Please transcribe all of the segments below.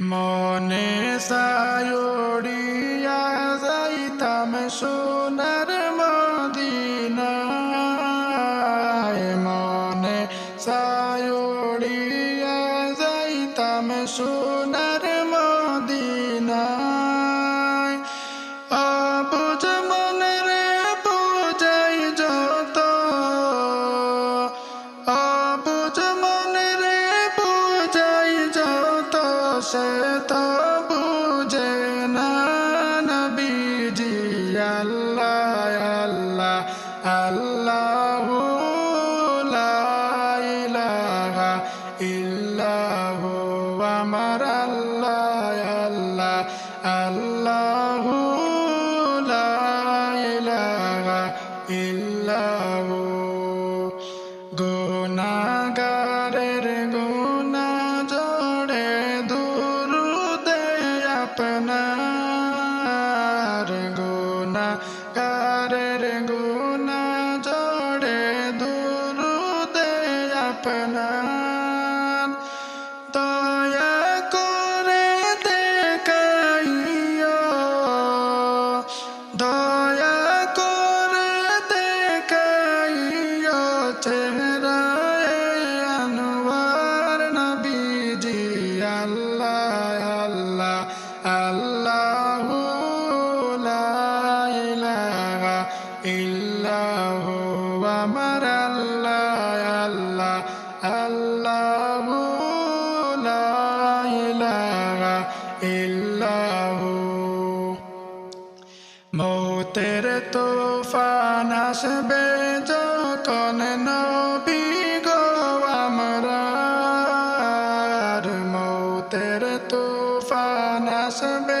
মনে সায়ড়িয়া যাইতাম সোনার মদিনায় মনে সায়ড়িয়া যাইতাম সোনার আল্লাহ ইলাহা ইল্লাহু আমার আল্লাহ আল্লাহ আল্লাহ ইলাহা ইল্লাহু গুনাগারের গুনা জড়ে দুরুদে আপনার গুনাগারের ইল্লাহু আমার আল্লাহ আল্লাহ আল্লাহ লা ইলাহা ইল্লাহু। মৌতের তোফান আসবে যখন নবী গো আমরার মৌতের তোফান আসবে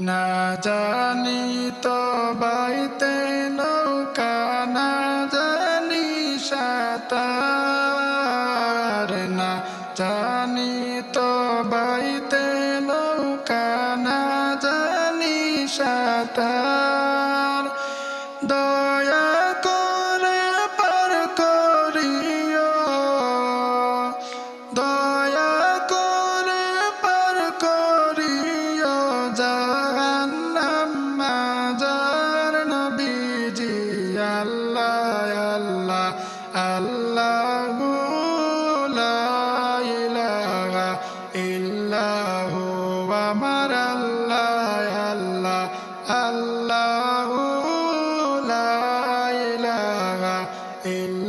না জানি তো বাইতে নৌকা, না জানি সাতার। না জানি তো বাইতে নৌকা, না জানি সাঁতার।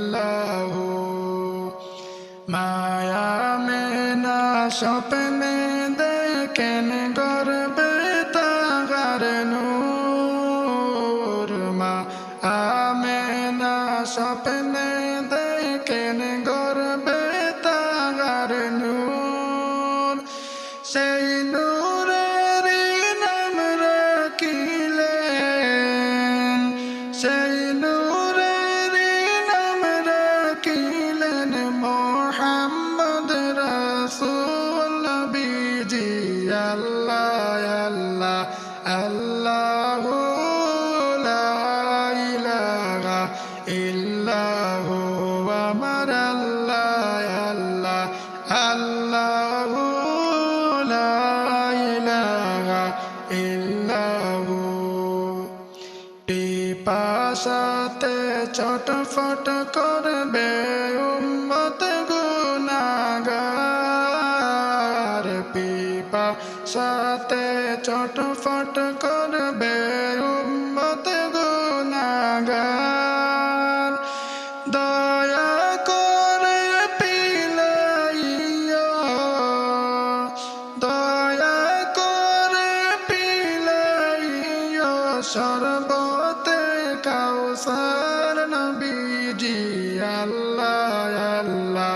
ইল্লাহু মায়া মেনা স্বপ্নে দেখেন গর্বে তাগার নূর। মা আমেনা স্বপ্নে দেখেন গর্বে তাগার নূর। সেই নূরের মোহাম্মদ রসুল নবীজি আল্লাহ আল্লাহ আল্লাহ ইলাহা ইল্লাহু আমার আল্লাহ আল্লাহ আল্লাহ ইলাহা করবে উম্মত গুনাগার পিপাসাতে ছটফট করবে উম্মত গুনাগার। দয়া করে পিলাইয়া, দয়া করে পিলাইয়া শরবতে কাউসার নবীজি, আল্লাহ আল্লাহ।